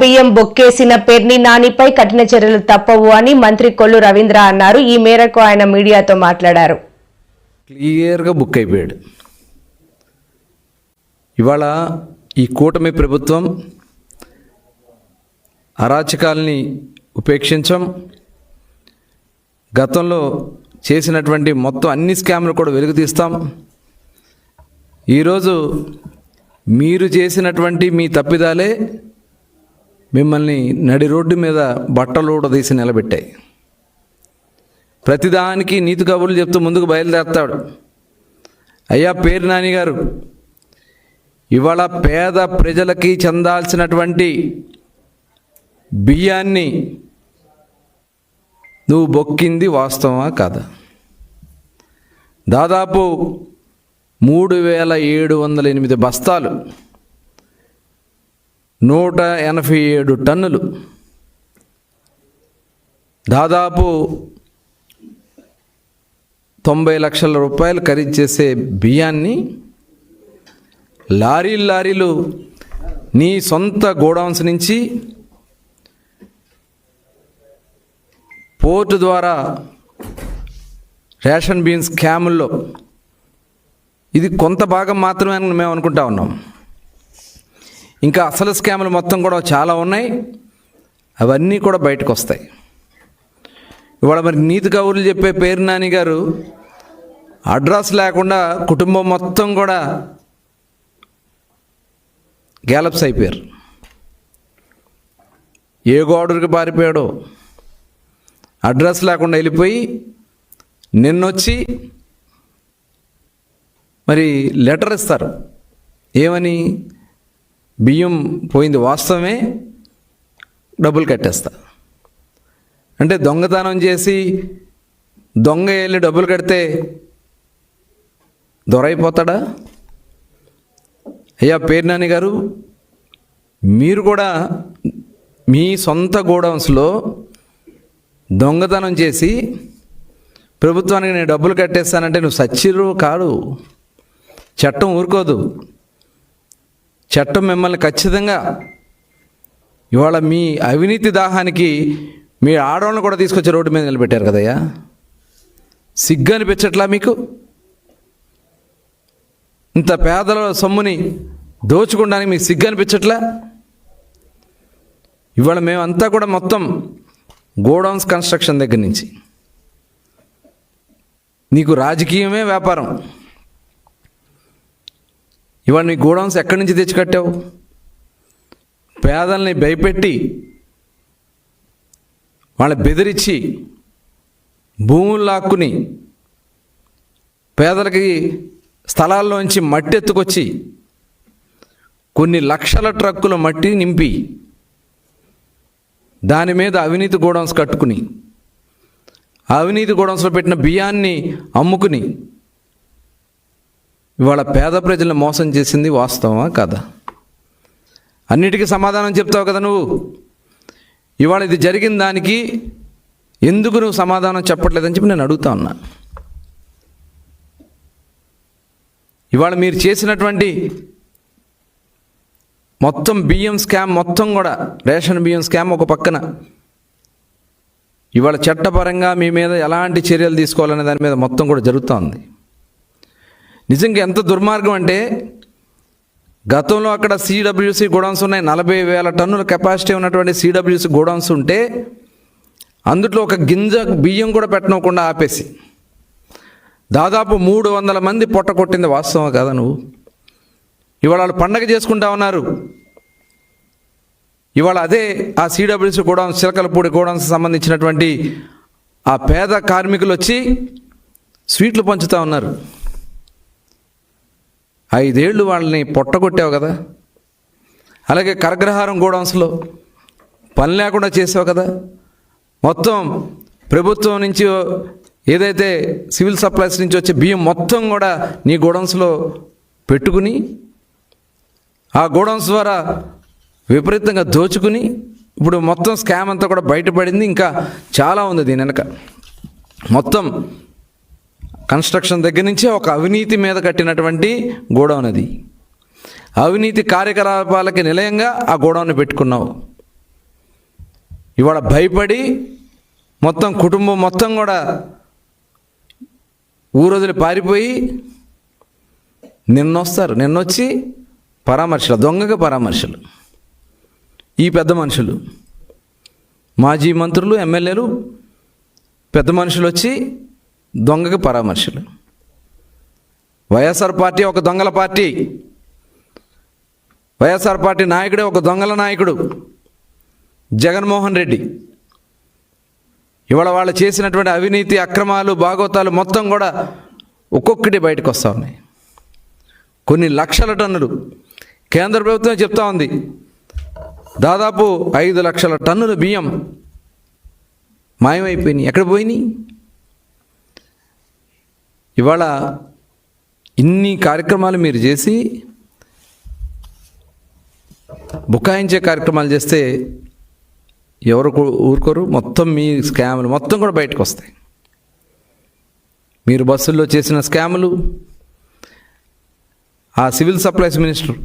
బియ్యం బొక్కేసిన పెర్ని నానిపై కఠిన చర్యలు తప్పవు అని మంత్రి కొల్లు రవీంద్ర అన్నారు. ఈ మేరకు ఆయన మీడియాతో మాట్లాడారు. క్లియర్గా బుక్ అయిపోయాడు. ఇవాళ ఈ కూటమి ప్రభుత్వం అరాచకాల్ని ఉపేక్షించం. గతంలో చేసినటువంటి మొత్తం అన్ని స్కామ్లు కూడా వెలుగు తీస్తాం ఈరోజు మీరు చేసినటువంటి మీ తప్పిదాలే మిమ్మల్ని నడి రోడ్డు మీద బట్టలు తీసి నిలబెట్టాయి. ప్రతిదానికి నీతి కబుర్లు చెప్తూ ముందుకు బయలుదేరతాడు. అయ్యా పేరు నాని గారు ఇవాళ పేద ప్రజలకి చెందాల్సినటువంటి బియ్యాన్ని నువ్వు బొక్కింది వాస్తవమా కాదా? దాదాపు మూడు వేల ఏడు వందల ఎనిమిది బస్తాలు నూట ఎనభై ఏడు టన్నులు. దాదాపు తొంభై లక్షల రూపాయలు ఖరీదు చేసే బియ్యాన్ని లారీలు లారీలు నీ సొంత గోడౌన్స్ నుంచి పోర్టు ద్వారా రేషన్ బియ్యం స్కాముల్లో ఇది కొంత భాగం మాత్రమే అని మేము అనుకుంటా ఉన్నాం. ఇంకా అసలు స్కాములు మొత్తం కూడా చాలా ఉన్నాయి. అవన్నీ కూడా బయటకు వస్తాయి ఇవాళ మరి నీతి కౌరులు చెప్పే పేరు నాని గారు అడ్రస్ లేకుండా కుటుంబం మొత్తం కూడా గ్యాలప్స్ అయిపోయారు. ఏ గోడరికి పారిపోయాడో అడ్రస్ లేకుండా వెళ్ళిపోయి నిన్నొచ్చి మరి లెటర్ ఇస్తారు. ఏమని? బియ్యం పోయింది వాస్తవమే డబ్బులు కట్టేస్తా. అంటే దొంగతనం చేసి దొంగ వెళ్ళి డబ్బులు కడితే దొరైపోతాడా? అయ్యా పేర్నాని గారు మీరు కూడా మీ సొంత గోడౌన్స్లో దొంగతనం చేసి ప్రభుత్వానికి నేను డబ్బులు కట్టేస్తానంటే నువ్వు సచ్చిరు కాడు. చట్టం ఊరుకోదు. చట్టం మిమ్మల్ని ఖచ్చితంగా ఇవాళ మీ అవినీతి దాహానికి మీ ఆడవాళ్ళని కూడా తీసుకొచ్చి రోడ్డు మీద నిలబెట్టారు కదయ్యా? సిగ్గు అనిపించట్లా మీకు? ఇంత పేదల సొమ్ముని దోచుకోవడానికి మీకు సిగ్గు అనిపించట్లా? ఇవాళ మేమంతా కూడా మొత్తం గోడౌన్స్ కన్స్ట్రక్షన్ దగ్గర నుంచి. నీకు రాజకీయమే వ్యాపారం. ఇవాళ నీ గోడౌన్స్ ఎక్కడి నుంచి తెచ్చి కట్టావు పేదల్ని భయపెట్టి వాళ్ళ బెదిరించి భూములు లాక్కుని పేదలకి స్థలాల్లోంచి మట్టి ఎత్తుకొచ్చి కొన్ని లక్షల ట్రక్కుల మట్టి నింపి దాని మీద అవినీతి గోడౌన్స్ కట్టుకుని అవినీతి గోడౌన్స్లో పెట్టిన బియ్యాన్ని అమ్ముకుని ఇవాళ పేద ప్రజలను మోసం చేసింది వాస్తవమా కదా? అన్నిటికీ సమాధానం చెప్తావు కదా నువ్వు. ఇవాళ ఇది జరిగిన దానికి ఎందుకు నువ్వు సమాధానం చెప్పట్లేదని చెప్పి నేను అడుగుతా ఉన్నా. ఇవాళ మీరు చేసినటువంటి మొత్తం బియ్యం స్కామ్ మొత్తం కూడా రేషన్ బియ్యం స్కామ్ ఒక పక్కన. ఇవాళ చట్టపరంగా మీ మీద ఎలాంటి చర్యలు తీసుకోవాలనే దాని మీద మొత్తం కూడా జరుగుతోంది నిజంగా ఎంత దుర్మార్గం అంటే గతంలో అక్కడ సిడబ్ల్యూసి గోడౌన్స్ ఉన్నాయి నలభై వేల టన్నుల కెపాసిటీ ఉన్నటువంటి సిడబ్ల్యూసి గోడౌన్స్ ఉంటే అందులో ఒక గింజ బియ్యం కూడా పెట్టనకుండా ఆపేసి దాదాపు మూడు వందల మంది పొట్ట కొట్టింది వాస్తవం కదా నువ్వు? ఇవాళ వాళ్ళు పండగ చేసుకుంటా ఉన్నారు. ఇవాళ అదే ఆ సిడబ్ల్యూసి గోడౌన్స్ చిలకలపూడి గోడౌన్స్ సంబంధించినటువంటి ఆ పేద కార్మికులు వచ్చి స్వీట్లు పంచుతూ ఉన్నారు. ఐదేళ్ళు వాళ్ళని పొట్టగొట్టావు కదా. అలాగే కరగ్రహారం గోడౌన్స్లో పని లేకుండా చేసావు కదా. మొత్తం ప్రభుత్వం నుంచి ఏదైతే సివిల్ సప్లైస్ నుంచి వచ్చే బియ్యం మొత్తం కూడా నీ గోడౌన్స్లో పెట్టుకుని ఆ గోడౌన్స్ ద్వారా విపరీతంగా దోచుకుని ఇప్పుడు మొత్తం స్కామ్ అంతా కూడా బయటపడింది. ఇంకా చాలా ఉంది దీని వెనక. మొత్తం కన్స్ట్రక్షన్ దగ్గర నుంచి ఒక అవినీతి మీద కట్టినటువంటి గోడౌన్ అది. అవినీతి కార్యకలాపాలకి నిలయంగా ఆ గోడౌన్ పెట్టుకున్నావు. ఇవాళ భయపడి మొత్తం కుటుంబం మొత్తం కూడా ఊరొదిలి పారిపోయి నిన్నొస్తారు. నిన్నొచ్చి పరామర్శలు దొంగగా పరామర్శలు. ఈ పెద్ద మనుషులు. మాజీ మంత్రులు ఎమ్మెల్యేలు పెద్ద మనుషులు వచ్చి దొంగకి పరామర్శలు. వైఎస్ఆర్ పార్టీ ఒక దొంగల పార్టీ. వైఎస్ఆర్ పార్టీ నాయకుడే ఒక దొంగల నాయకుడు. జగన్మోహన్ రెడ్డి. ఇవాళ వాళ్ళు చేసినటువంటి అవినీతి అక్రమాలు భాగవతాలు మొత్తం కూడా ఒక్కొక్కటి బయటకు వస్తూ ఉన్నాయి. కొన్ని లక్షల టన్నులు. కేంద్ర ప్రభుత్వం చెప్తా ఉంది. దాదాపు ఐదు లక్షల టన్నుల బియ్యం మాయమైపోయినాయి. ఎక్కడ పోయినాయి? ఇవాళ ఇన్ని కార్యక్రమాలు మీరు చేసి బుకాయించే కార్యక్రమాలు చేస్తే ఎవరు ఊరుకోరు? మొత్తం మీ స్కాములు మొత్తం కూడా బయటకు వస్తాయి. మీరు బస్సుల్లో చేసిన స్కాములు ఆ సివిల్ సప్లైస్ మినిస్టర్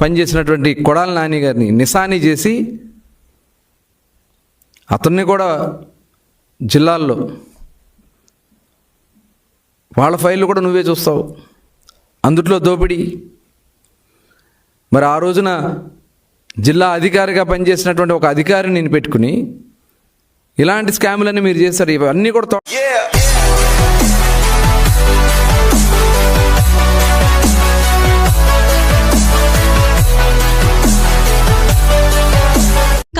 పనిచేసినటువంటి కొడాల నాని గారిని నిశాని చేసి అతన్ని కూడా జిల్లాల్లో వాళ్ళ ఫైళ్ళు కూడా నువ్వే చూస్తావు. అందుట్లో దోపిడీ. మరి ఆ రోజున జిల్లా అధికారిగా పనిచేసినటువంటి ఒక అధికారిని నేను పెట్టుకుని ఇలాంటి స్కాములన్నీ మీరు చేస్తారు. ఇవన్నీ కూడా